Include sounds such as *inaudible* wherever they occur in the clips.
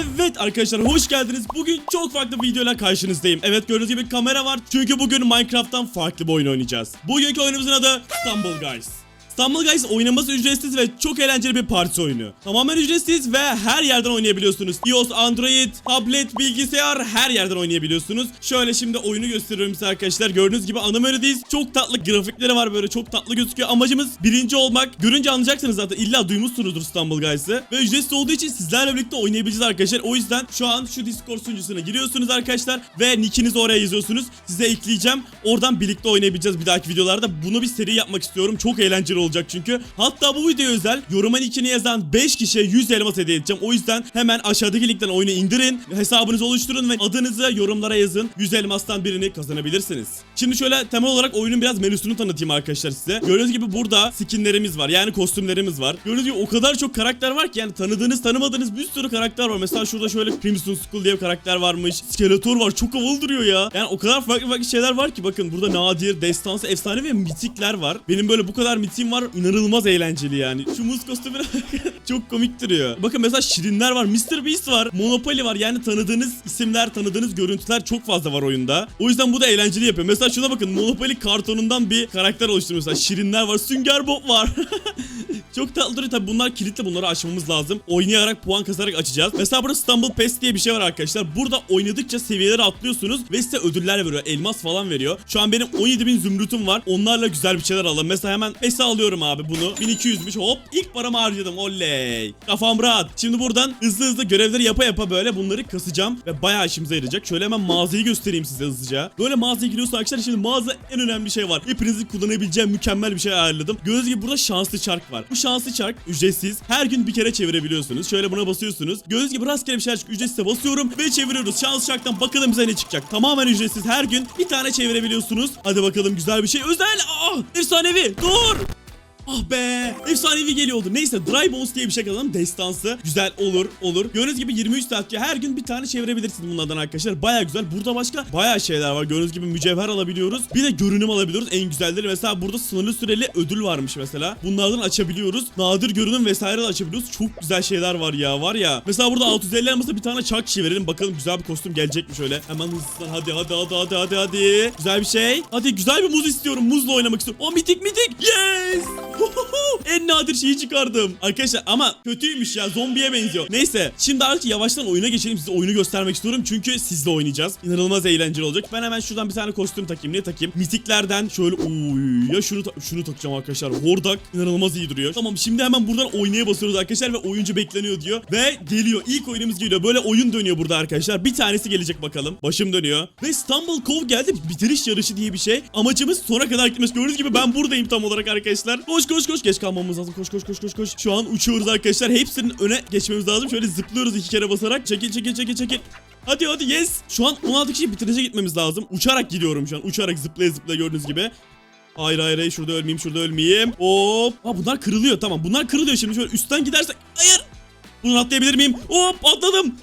Evet arkadaşlar hoş geldiniz. Bugün çok farklı bir videoyla karşınızdayım. Evet gördüğünüz gibi kamera var. Çünkü bugün Minecraft'tan farklı bir oyun oynayacağız. Bugünkü oyunumuzun adı Stumble Guys. Stumble Guys oynaması ücretsiz ve çok eğlenceli bir parti oyunu. Tamamen ücretsiz ve her yerden oynayabiliyorsunuz. iOS, Android, tablet, bilgisayar her yerden oynayabiliyorsunuz. Şöyle şimdi oyunu gösteriyorum size arkadaşlar. Gördüğünüz gibi ana menüdeyiz. Çok tatlı grafikleri var böyle çok tatlı gözüküyor. Amacımız birinci olmak. Görünce anlayacaksınız zaten. İlla duymuşsunuzdur Stumble Guys'ı. Ve ücretsiz olduğu için sizlerle birlikte oynayabileceğiz arkadaşlar. O yüzden şu an şu Discord sunucusuna giriyorsunuz arkadaşlar. Ve nickinizi oraya yazıyorsunuz. Size ekleyeceğim. Oradan birlikte oynayabileceğiz bir dahaki videolarda. Bunu bir seri yapmak istiyorum. Çok eğlenceli olacak çünkü. Hatta bu video özel yoruma nickini yazan 5 kişiye 100 elmas hediye edeceğim. O yüzden hemen aşağıdaki linkten oyunu indirin. Hesabınızı oluşturun ve adınızı yorumlara yazın. 100 elmastan birini kazanabilirsiniz. Şimdi şöyle temel olarak oyunun biraz menüsünü tanıtayım arkadaşlar size. Gördüğünüz gibi burada skinlerimiz var. Yani kostümlerimiz var. Gördüğünüz gibi o kadar çok karakter var ki yani tanıdığınız tanımadığınız bir sürü karakter var. Mesela şurada şöyle Crimson Skull diye bir karakter varmış. Skeletor var. Çok havalı duruyor ya. Yani o kadar farklı farklı şeyler var ki bakın burada nadir, destansı, efsane ve mitikler var. Benim böyle bu kadar mitiğim var. İnanılmaz eğlenceli yani. Şu muz kostümüne *laughs* çok komik duruyor. Bakın mesela Şirinler var. Mr. Beast var. Monopoly var. Yani tanıdığınız isimler, tanıdığınız görüntüler çok fazla var oyunda. O yüzden bu da eğlenceli yapıyor. Mesela şuna bakın. Monopoly kartonundan bir karakter oluşturuyor. Mesela Şirinler var. Sünger Bob var. *laughs* Çok tatlı duruyor tabi bunlar kilitli bunları açmamız lazım. Oynayarak puan kazarak açacağız. Mesela burada Stumble Pass diye bir şey var arkadaşlar. Burada oynadıkça seviyeleri atlıyorsunuz ve size ödüller veriyor. Elmas falan veriyor. Şu an benim 17.000 zümrütüm var. Onlarla güzel bir şeyler alalım. Mesela hemen PES'e alıyorum abi bunu. 1200'müş hop ilk paramı harcadım oley. Kafam rahat. Şimdi buradan hızlı hızlı görevleri yapa yapa böyle bunları kasacağım ve bayağı işimize yarayacak. Şöyle hemen mağazayı göstereyim size hızlıca. Böyle mağazaya giriyorsun arkadaşlar şimdi mağaza en önemli şey var. Hepinizin kullanabileceği mükemmel bir şey ayarladım. Gördüğünüz gibi burada şanslı çark var. Bu şanslı çark ücretsiz. Her gün bir kere çevirebiliyorsunuz. Şöyle buna basıyorsunuz. Gördüğünüz gibi rastgele bir şeyler çıkıyor. Ücretsiz basıyorum ve çeviriyoruz. Şanslı çarktan bakalım bize ne çıkacak. Tamamen ücretsiz. Her gün bir tane çevirebiliyorsunuz. Hadi bakalım güzel bir şey. Özel. Aa, efsanevi. Dur. Ah be efsanevi geliyordu. Neyse Dry Bones diye bir şey kazanalım. Destansı. Güzel olur olur. Gördüğünüz gibi 23 saat her gün bir tane çevirebilirsiniz bunlardan arkadaşlar. Baya güzel. Burada başka baya şeyler var. Gördüğünüz gibi mücevher alabiliyoruz. Bir de görünüm alabiliyoruz. En güzelleri mesela burada sınırlı süreli ödül varmış mesela. Bunlardan açabiliyoruz. Nadir görünüm vesaire de açabiliyoruz. Çok güzel şeyler var ya var ya. Mesela burada 650 elmasla bir tane çark çevirelim. Bakalım güzel bir kostüm gelecek mi şöyle. Hemen hızlıdan hadi hadi hadi hadi hadi hadi. Güzel bir şey. Hadi güzel bir muz istiyorum. Muzla oynamak istiyorum. O mitik mitik. Yes. En nadir şeyi çıkardım. Arkadaşlar ama kötüymüş ya zombiye benziyor. Neyse şimdi artık yavaştan oyuna geçelim. Size oyunu göstermek istiyorum. Çünkü sizle oynayacağız. İnanılmaz eğlenceli olacak. Ben hemen şuradan bir tane kostüm takayım. Ne takayım? Mitiklerden şöyle oy ya şunu ta- şunu takacağım arkadaşlar. Hordak inanılmaz iyi duruyor. Tamam şimdi hemen buradan oynaya basıyoruz arkadaşlar ve oyuncu bekleniyor diyor. Ve geliyor. İlk oyunumuz geliyor. Böyle oyun dönüyor burada arkadaşlar. Bir tanesi gelecek bakalım. Başım dönüyor. Ve Stumble Cove geldi. Bitiriş yarışı diye bir şey. Amacımız sona kadar gitmesi. Gördüğünüz gibi ben buradayım tam olarak arkadaşlar. Koş koş koş. Geç kalmamız lazım. Koş koş koş koş koş. Şu an uçuyoruz arkadaşlar. Hepsinin öne geçmemiz lazım. Şöyle zıplıyoruz iki kere basarak. Çekil çekil çekil çekil. Hadi hadi yes. Şu an 16 kişi bitirece gitmemiz lazım. Uçarak gidiyorum şu an. Uçarak zıplaya zıplaya gördüğünüz gibi. Hayır hayır hayır şurada ölmeyeyim şurada ölmeyeyim. Hop. Aa bunlar kırılıyor tamam. Bunlar kırılıyor şimdi şöyle üstten gidersek. Hayır. Bunu atlayabilir miyim? Hop atladım.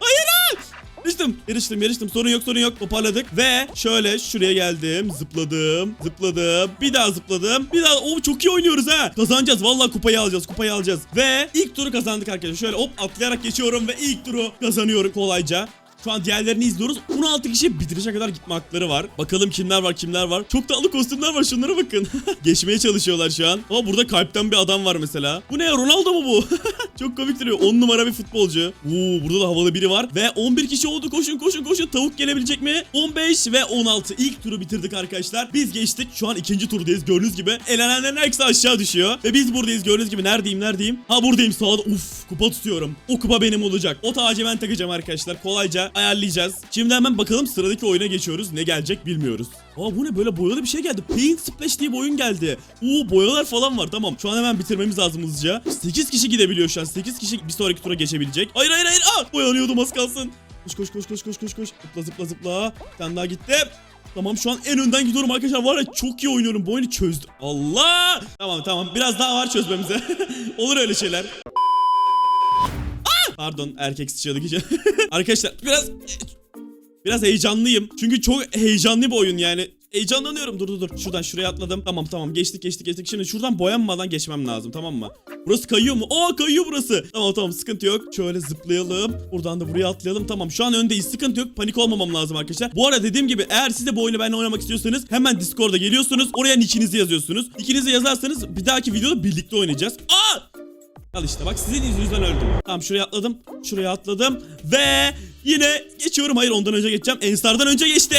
Hayır hayır. Yarıştım, yarıştım, yarıştım. Sorun yok, sorun yok. Toparladık ve şöyle şuraya geldim. Zıpladım, zıpladım. Bir daha zıpladım. Bir daha. Oo çok iyi oynuyoruz ha. Kazanacağız. Vallahi kupayı alacağız, kupayı alacağız. Ve ilk turu kazandık arkadaşlar. Şöyle hop atlayarak geçiyorum ve ilk turu kazanıyorum kolayca. Şu an diğerlerini izliyoruz. 16 kişi bitirişe kadar gitme hakları var. Bakalım kimler var kimler var. Çok tatlı kostümler var şunlara bakın. *laughs* Geçmeye çalışıyorlar şu an. Ama burada kalpten bir adam var mesela. Bu ne ya Ronaldo mu bu? *laughs* Çok komik duruyor. 10 numara bir futbolcu. Oo burada da havalı biri var. Ve 11 kişi oldu. Koşun koşun koşun. Tavuk gelebilecek mi? 15 ve 16. İlk turu bitirdik arkadaşlar. Biz geçtik. Şu an ikinci turdayız. Gördüğünüz gibi. Elenenlerin hepsi aşağı düşüyor. Ve biz buradayız. Gördüğünüz gibi. Neredeyim neredeyim? Ha buradayım sağda. Uf kupa tutuyorum. O kupa benim olacak. O tacı ben takacağım arkadaşlar. Kolayca ayarlayacağız. Şimdi hemen bakalım sıradaki oyuna geçiyoruz. Ne gelecek bilmiyoruz. Aa bu ne böyle boyalı bir şey geldi. Paint Splash diye bir oyun geldi. Oo boyalar falan var tamam. Şu an hemen bitirmemiz lazım hızlıca. 8 kişi gidebiliyor şu an. 8 kişi bir sonraki tura geçebilecek. Hayır hayır hayır. Aa boyanıyordum az kalsın. Koş koş koş koş koş koş koş. Zıpla zıpla zıpla. Bir tane daha gitti. Tamam şu an en önden gidiyorum arkadaşlar. Var ya çok iyi oynuyorum. Bu oyunu çözdüm. Allah! Tamam tamam. Biraz daha var çözmemize. *laughs* Olur öyle şeyler. Pardon erkek sıçradık için. *laughs* arkadaşlar biraz Biraz heyecanlıyım. Çünkü çok heyecanlı bir oyun yani. Heyecanlanıyorum. Dur dur dur. Şuradan şuraya atladım. Tamam tamam geçtik geçtik geçtik. Şimdi şuradan boyanmadan geçmem lazım tamam mı? Burası kayıyor mu? Aa kayıyor burası. Tamam tamam sıkıntı yok. Şöyle zıplayalım. Buradan da buraya atlayalım. Tamam şu an öndeyiz. Sıkıntı yok. Panik olmamam lazım arkadaşlar. Bu arada dediğim gibi eğer siz de bu oyunu benimle oynamak istiyorsanız hemen Discord'a geliyorsunuz. Oraya nickinizi yazıyorsunuz. Nickinizi yazarsanız bir dahaki videoda birlikte oynayacağız. Aa! Al işte bak sizin yüzünüzden öldüm. Tamam şuraya atladım. Şuraya atladım. Ve yine geçiyorum. Hayır ondan önce geçeceğim. Ensar'dan önce geçtim.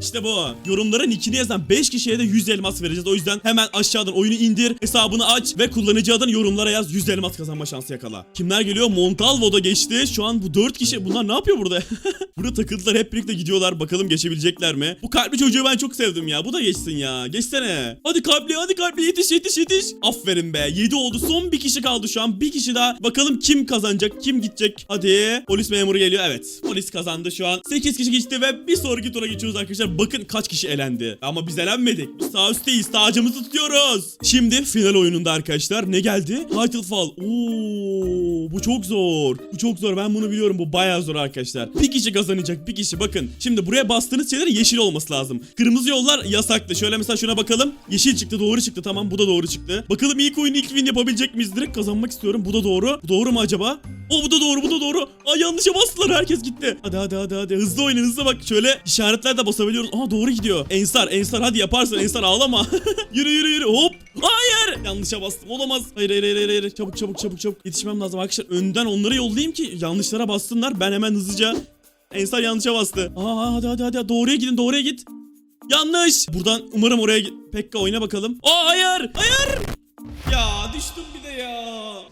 İşte bu. Yorumlara nickini yazan 5 kişiye de 100 elmas vereceğiz. O yüzden hemen aşağıdan oyunu indir. Hesabını aç ve kullanıcı adını yorumlara yaz. 100 elmas kazanma şansı yakala. Kimler geliyor? Montalvo da geçti. Şu an bu 4 kişi. Bunlar ne yapıyor burada? *laughs* burada takıldılar. Hep birlikte gidiyorlar. Bakalım geçebilecekler mi? Bu kalpli çocuğu ben çok sevdim ya. Bu da geçsin ya. Geçsene. Hadi kalpli hadi kalpli yetiş yetiş yetiş. Aferin be. 7 oldu. Son bir kişi kaldı şu an. Bir kişi daha. Bakalım kim kazanacak? Kim gidecek? Hadi. Polis memuru geliyor. Evet. Polis kazandı şu an. 8 kişi geçti ve bir sonraki tura geçiyoruz arkadaşlar. Bakın kaç kişi elendi. Ama biz elenmedik. Biz sağ üstteyiz. Tacımızı tutuyoruz. Şimdi final oyununda arkadaşlar ne geldi? Titanfall. Oo, bu çok zor. Bu çok zor. Ben bunu biliyorum. Bu bayağı zor arkadaşlar. Bir kişi kazanacak. Bir kişi. Bakın. Şimdi buraya bastığınız şeyler yeşil olması lazım. Kırmızı yollar yasaklı. Şöyle mesela şuna bakalım. Yeşil çıktı. Doğru çıktı. Tamam. Bu da doğru çıktı. Bakalım ilk oyunu ilk win yapabilecek miyiz? Direkt kazanmak istiyorum. Bu da doğru. Doğru mu acaba? O bu da doğru. Bu da doğru. Ay yanlışa bastılar. Herkes gitti. Hadi hadi hadi hadi. Hızlı oynayın. Hızlı bak. Şöyle işaretler de basabiliyoruz. Aa doğru gidiyor. Ensar. Ensar hadi yaparsın. Ensar ağlama. *laughs* yürü yürü yürü. Hop. Hayır. Yanlışa bastım. Olamaz. Hayır hayır hayır hayır. Çabuk çabuk çabuk çabuk. Yetişmem lazım arkadaşlar. Önden onları yollayayım ki yanlışlara bassınlar. Ben hemen hızlıca Ensar yanlışa bastı. Aa hadi hadi hadi doğruya gidin doğruya git. Yanlış. Buradan umarım oraya. Pekka oyna bakalım. Aa hayır. Hayır. Ya düştüm bir de ya.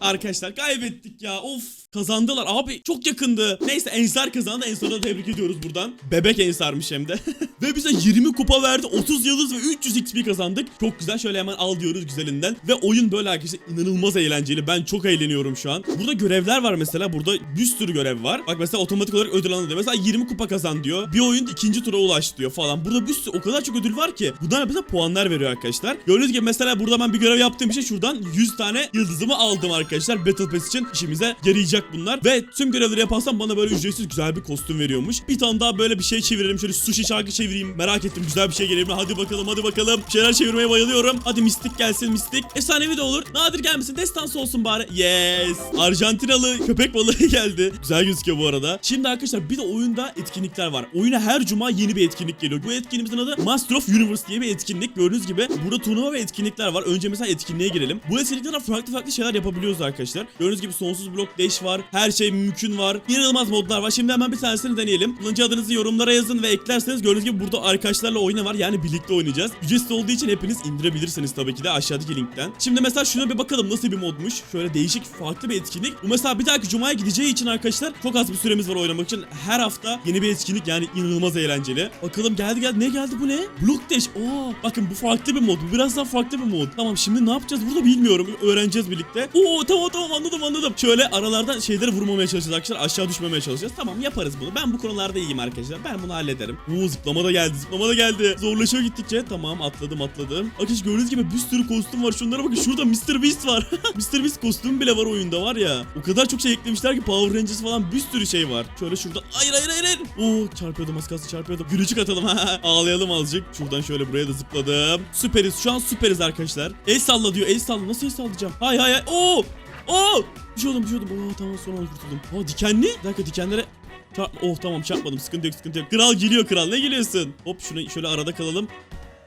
Arkadaşlar kaybettik ya. Of. Kazandılar abi çok yakındı. Neyse Ensar kazandı. Ensar'ı da tebrik ediyoruz buradan. Bebek Ensar'mış hem de. *laughs* ve bize 20 kupa verdi. 30 yıldız ve 300 XP kazandık. Çok güzel şöyle hemen al diyoruz güzelinden. Ve oyun böyle arkadaşlar inanılmaz eğlenceli. Ben çok eğleniyorum şu an. Burada görevler var mesela. Burada bir sürü görev var. Bak mesela otomatik olarak ödül diyor. Mesela 20 kupa kazan diyor. Bir oyun ikinci tura ulaş diyor falan. Burada bir sürü o kadar çok ödül var ki. Bunlar bize puanlar veriyor arkadaşlar. Gördüğünüz gibi mesela burada ben bir görev yaptığım için şuradan 100 tane yıldızımı aldım arkadaşlar. Battle Pass için işimize yarayacak bunlar. Ve tüm görevleri yaparsam bana böyle ücretsiz güzel bir kostüm veriyormuş. Bir tane daha böyle bir şey çevirelim. Şöyle sushi şarkı çevireyim. Merak ettim güzel bir şey gelir mi? Hadi bakalım hadi bakalım. Şeyler çevirmeye bayılıyorum. Hadi mistik gelsin mistik. Efsanevi de olur. Nadir gelmesin. Destansı olsun bari. Yes. Arjantinalı köpek balığı *laughs* geldi. Güzel gözüküyor bu arada. Şimdi arkadaşlar bir de oyunda etkinlikler var. Oyuna her cuma yeni bir etkinlik geliyor. Bu etkinliğimizin adı Master of Universe diye bir etkinlik. Gördüğünüz gibi burada turnuva ve etkinlikler var. Önce mesela etkinliğe girelim. Bu etkinliklerden farklı farklı şeyler yapabiliyoruz arkadaşlar. Gördüğünüz gibi sonsuz blok dash var. Her şey mümkün var. İnanılmaz modlar var. Şimdi hemen bir tanesini deneyelim. Kullanıcı adınızı yorumlara yazın ve eklerseniz gördüğünüz gibi burada arkadaşlarla oyna var. Yani birlikte oynayacağız. Ücretsiz olduğu için hepiniz indirebilirsiniz tabii ki de aşağıdaki linkten. Şimdi mesela şuna bir bakalım nasıl bir modmuş. Şöyle değişik farklı bir etkinlik. Bu mesela bir dahaki cumaya gideceği için arkadaşlar çok az bir süremiz var oynamak için. Her hafta yeni bir etkinlik yani inanılmaz eğlenceli. Bakalım geldi geldi. Ne geldi bu ne? Block Dash. Oo, bakın bu farklı bir mod. Bu biraz daha farklı bir mod. Tamam şimdi ne yapacağız burada bilmiyorum. Öğreneceğiz birlikte. Oo tamam tamam anladım anladım. Şöyle aralardan şeyleri vurmamaya çalışacağız arkadaşlar. Aşağı düşmemeye çalışacağız. Tamam yaparız bunu. Ben bu konularda iyiyim arkadaşlar. Ben bunu hallederim. Oo zıplama da geldi. Zıplama da geldi. Zorlaşıyor gittikçe. Tamam atladım atladım. Arkadaşlar gördüğünüz gibi bir sürü kostüm var. Şunlara bakın. Şurada Mr. Beast var. *laughs* Mr. Beast kostüm bile var oyunda var ya. O kadar çok şey eklemişler ki Power Rangers falan bir sürü şey var. Şöyle şurada. Hayır hayır hayır. Oo çarpıyordum az kalsın çarpıyordum. Gülücük atalım. *laughs* Ağlayalım azıcık. Şuradan şöyle buraya da zıpladım. Süperiz. Şu an süperiz arkadaşlar. El salla diyor. El salla. Nasıl el sallayacağım? Hay hay hay. Oo. Oo. Şey şey oldum. Oo tamam son anda kurtuldum. Aa dikenli. Bir dakika dikenlere oh tamam çarpmadım sıkıntı yok sıkıntı yok. Kral geliyor kral ne geliyorsun? Hop şunu şöyle arada kalalım.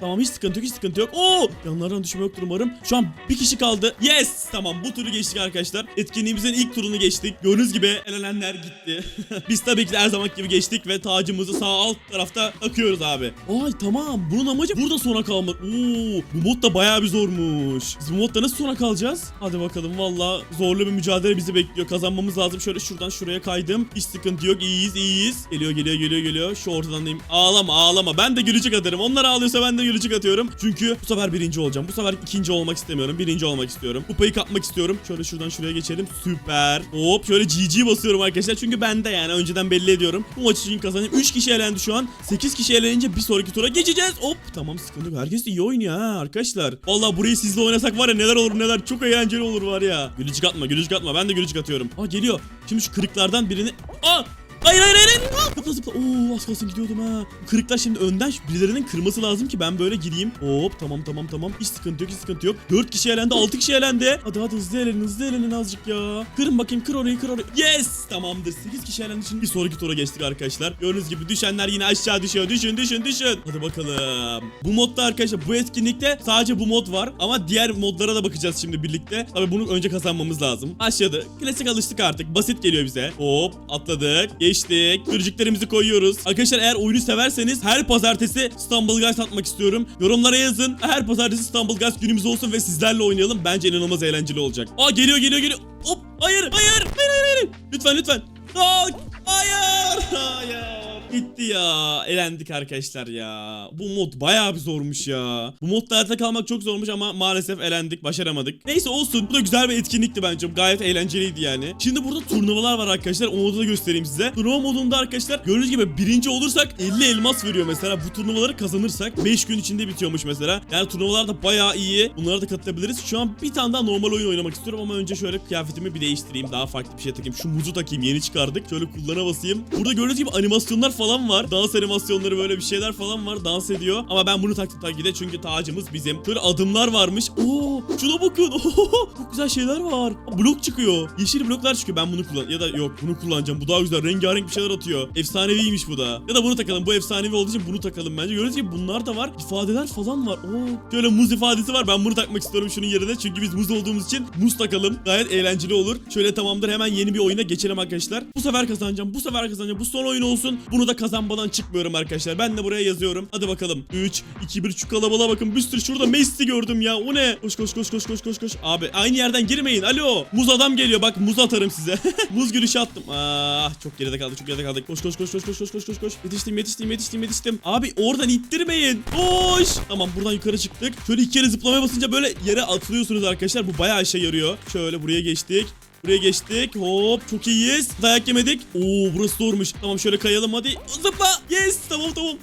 Tamam hiç sıkıntı yok hiç sıkıntı yok. Oo yanlardan düşme yoktur umarım. Şu an bir kişi kaldı. Yes tamam bu turu geçtik arkadaşlar. Etkinliğimizin ilk turunu geçtik. Gördüğünüz gibi elenenler gitti. *laughs* Biz tabii ki de her zaman gibi geçtik ve tacımızı sağ alt tarafta takıyoruz abi. Ay tamam bunun amacı burada sona kalmak. Oo bu mod da bayağı bir zormuş. Biz bu modda nasıl sona kalacağız? Hadi bakalım valla zorlu bir mücadele bizi bekliyor. Kazanmamız lazım. Şöyle şuradan şuraya kaydım. Hiç sıkıntı yok. İyiyiz iyiyiz. Geliyor geliyor geliyor geliyor. Şu ortadan diyeyim. Ağlama ağlama. Ben de gülücük atarım. Onlar ağlıyorsa ben de gülücük atıyorum. Çünkü bu sefer birinci olacağım. Bu sefer ikinci olmak istemiyorum. Birinci olmak istiyorum. Kupayı kapmak istiyorum. Şöyle şuradan şuraya geçelim. Süper. Hop şöyle GG basıyorum arkadaşlar. Çünkü bende yani önceden belli ediyorum. Bu maçı için kazanayım. 3 kişi elendi şu an. 8 kişi elenince bir sonraki tura geçeceğiz. Hop tamam sıkıntı yok. Herkes de iyi oynuyor ha arkadaşlar. Vallahi burayı sizle oynasak var ya neler olur neler. Çok eğlenceli olur var ya. Gülücük atma gülücük atma. Ben de gülücük atıyorum. Aa geliyor. Şimdi şu kırıklardan birini... Aa Hayır hayır hayır. Zıpla zıpla. Oo az kalsın gidiyordum ha. Kırıklar şimdi önden birilerinin kırması lazım ki ben böyle gireyim. Hop tamam tamam tamam. Hiç sıkıntı yok hiç sıkıntı yok. 4 kişi elendi 6 kişi elendi. Hadi hadi hızlı elenin hızlı elenin azıcık ya. Kırın bakayım kır orayı kır orayı. Yes tamamdır. 8 kişi elendi şimdi bir sonraki tura geçtik arkadaşlar. Gördüğünüz gibi düşenler yine aşağı düşüyor. Düşün düşün düşün. Hadi bakalım. Bu modda arkadaşlar bu etkinlikte sadece bu mod var. Ama diğer modlara da bakacağız şimdi birlikte. Tabii bunu önce kazanmamız lazım. Aşağıda. Klasik alıştık artık. Basit geliyor bize. Hop atladık. Geçtik. Kırıcıklarımızı koyuyoruz. Arkadaşlar eğer oyunu severseniz her pazartesi Stumble Guys atmak istiyorum. Yorumlara yazın. Her pazartesi Stumble Guys günümüz olsun ve sizlerle oynayalım. Bence inanılmaz eğlenceli olacak. Aa geliyor geliyor geliyor. Hop hayır hayır hayır hayır hayır. Lütfen lütfen. Aa, hayır *laughs* hayır. Gitti ya. Elendik arkadaşlar ya. Bu mod bayağı bir zormuş ya. Bu modda hayatta kalmak çok zormuş ama maalesef elendik. Başaramadık. Neyse olsun. Bu da güzel bir etkinlikti bence. Gayet eğlenceliydi yani. Şimdi burada turnuvalar var arkadaşlar. Onu da göstereyim size. Turnuva modunda arkadaşlar gördüğünüz gibi birinci olursak 50 elmas veriyor mesela. Bu turnuvaları kazanırsak 5 gün içinde bitiyormuş mesela. Yani turnuvalar da bayağı iyi. Bunlara da katılabiliriz. Şu an bir tane daha normal oyun oynamak istiyorum ama önce şöyle kıyafetimi bir değiştireyim. Daha farklı bir şey takayım. Şu muzu takayım. Yeni çıkardık. Şöyle kullana basayım. Burada gördüğünüz gibi animasyonlar falan var. Dans animasyonları böyle bir şeyler falan var. Dans ediyor. Ama ben bunu taktım tabii ki de çünkü tacımız bizim. Şöyle adımlar varmış. Oo, şuna bakın. *laughs* Oo, çok güzel şeyler var. Blok çıkıyor. Yeşil bloklar çıkıyor. Ben bunu kullan ya da yok bunu kullanacağım. Bu daha güzel. Rengarenk bir şeyler atıyor. Efsaneviymiş bu da. Ya da bunu takalım. Bu efsanevi olduğu için bunu takalım bence. Gördüğünüz gibi bunlar da var. İfadeler falan var. Oo, şöyle muz ifadesi var. Ben bunu takmak istiyorum şunun yerine. Çünkü biz muz olduğumuz için muz takalım. Gayet eğlenceli olur. Şöyle tamamdır. Hemen yeni bir oyuna geçelim arkadaşlar. Bu sefer kazanacağım. Bu sefer kazanacağım. Bu son oyun olsun. Bunu da kazanmadan çıkmıyorum arkadaşlar. Ben de buraya yazıyorum. Hadi bakalım. 3, 2, 1 şu kalabalığa bakın. Bir sürü şurada Messi gördüm ya. O ne? Koş koş koş koş koş koş koş. Abi aynı yerden girmeyin. Alo. Muz adam geliyor. Bak muz atarım size. muz gülüşü attım. Ah çok geride kaldık. Çok geride kaldık. Koş koş koş koş koş koş koş koş koş. Yetiştim yetiştim yetiştim yetiştim. Abi oradan ittirmeyin. Koş. Tamam buradan yukarı çıktık. Şöyle iki kere zıplamaya basınca böyle yere atılıyorsunuz arkadaşlar. Bu bayağı işe yarıyor. Şöyle buraya geçtik. Buraya geçtik. Hop çok iyiyiz. Dayak yemedik. Oo burası zormuş. Tamam şöyle kayalım hadi. Zıpla. Yes tamam tamam.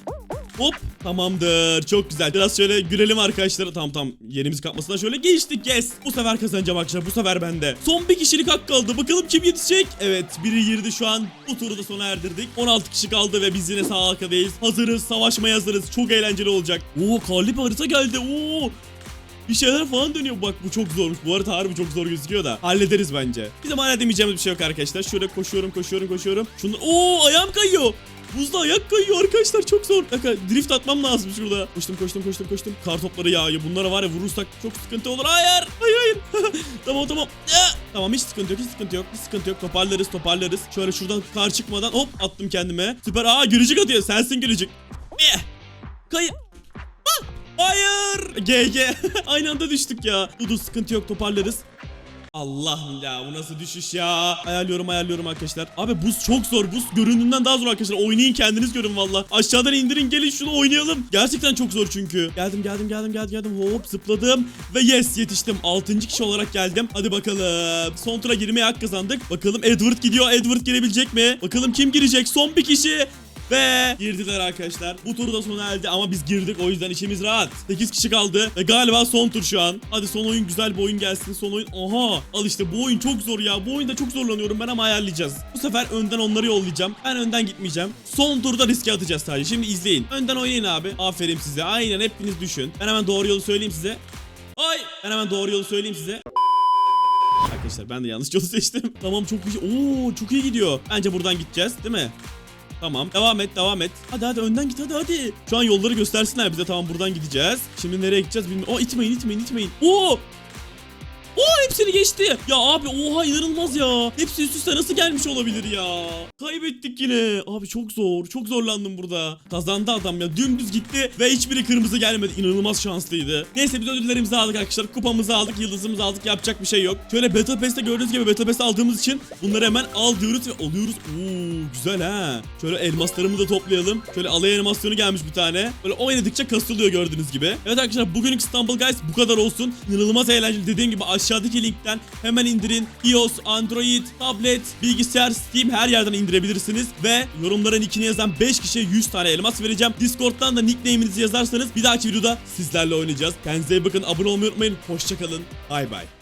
Hop tamamdır. Çok güzel. Biraz şöyle gülelim arkadaşlar tamam tamam. Yerimiz kapmasından şöyle geçtik. Yes bu sefer kazanacağım arkadaşlar. Bu sefer bende. Son bir kişilik hak kaldı. Bakalım kim yetişecek? Evet biri girdi. Şu an bu turu da sona erdirdik. 16 kişi kaldı ve biz yine sağ halkadayız hazırız savaşmaya hazırız. Çok eğlenceli olacak. Oo kalip harita geldi. Oo bir şeyler falan dönüyor. Bak bu çok zormuş. Bu arada harbi çok zor gözüküyor da. Hallederiz bence. Bizim halledemeyeceğimiz bir şey yok arkadaşlar. Şöyle koşuyorum koşuyorum koşuyorum. Şunu Oo ayağım kayıyor. Buzda ayak kayıyor arkadaşlar çok zor. Dakika drift atmam lazım şurada. Koştum koştum koştum koştum. Kar topları yağıyor. Bunlara var ya vurursak çok sıkıntı olur. Hayır. Hayır hayır. *laughs* tamam tamam. Tamam hiç sıkıntı yok hiç sıkıntı yok. Hiç sıkıntı yok. Toparlarız toparlarız. Şöyle şuradan kar çıkmadan hop attım kendime. Süper. Aa gülücük atıyor. Sensin gülücük. Eh. Hayır. GG. *laughs* Aynı anda düştük ya. Dur sıkıntı yok toparlarız. Allah'ım ya bu nasıl düşüş ya. Ayarlıyorum ayarlıyorum arkadaşlar. Abi buz çok zor. Buz göründüğünden daha zor arkadaşlar. Oynayın kendiniz görün valla. Aşağıdan indirin gelin şunu oynayalım. Gerçekten çok zor çünkü. Geldim geldim geldim geldim geldim. Hop zıpladım. Ve yes yetiştim. 6. kişi olarak geldim. Hadi bakalım. Son tura girmeye hak kazandık. Bakalım Edward gidiyor. Edward girebilecek mi? Bakalım kim girecek? Son bir kişi. Ve girdiler arkadaşlar. Bu turu da sona erdi ama biz girdik o yüzden içimiz rahat. 8 kişi kaldı ve galiba son tur şu an. Hadi son oyun güzel bir oyun gelsin. Son oyun. Aha al işte bu oyun çok zor ya. Bu oyunda çok zorlanıyorum ben ama ayarlayacağız. Bu sefer önden onları yollayacağım. Ben önden gitmeyeceğim. Son turda riske atacağız sadece. Şimdi izleyin. Önden oynayın abi. Aferin size. Aynen hepiniz düşün. Ben hemen doğru yolu söyleyeyim size. Ay ben hemen doğru yolu söyleyeyim size. Arkadaşlar ben de yanlış yolu seçtim. *laughs* Tamam çok iyi. Oo çok iyi gidiyor. Bence buradan gideceğiz değil mi? Tamam. Devam et, devam et. Hadi hadi önden git hadi hadi. Şu an yolları göstersinler bize. Tamam buradan gideceğiz. Şimdi nereye gideceğiz bilmiyorum. Aa itmeyin, itmeyin, itmeyin. Oo! Hepsini geçti. Ya abi oha inanılmaz ya. Hepsi üst üste nasıl gelmiş olabilir ya? Kaybettik yine. Abi çok zor. Çok zorlandım burada. Kazandı adam ya. Dümdüz gitti ve hiçbiri kırmızı gelmedi. İnanılmaz şanslıydı. Neyse biz ödüllerimizi aldık arkadaşlar. Kupamızı aldık, yıldızımızı aldık. Yapacak bir şey yok. Şöyle Battle Pass'te gördüğünüz gibi Battle Pass aldığımız için bunları hemen al diyoruz ve alıyoruz. Oo güzel ha. Şöyle elmaslarımızı da toplayalım. Şöyle alay animasyonu gelmiş bir tane. Böyle oynadıkça kasılıyor gördüğünüz gibi. Evet arkadaşlar bugünlük Stumble Guys bu kadar olsun. İnanılmaz eğlenceli. Dediğim gibi aşağıdaki linkten hemen indirin. iOS, Android, tablet, bilgisayar, Steam her yerden indirebilirsiniz. Ve yorumlara nickini yazan 5 kişiye 100 tane elmas vereceğim. Discord'dan da nickname'inizi yazarsanız bir dahaki videoda sizlerle oynayacağız. Kendinize iyi bakın. Abone olmayı unutmayın. Hoşçakalın. Bay bay.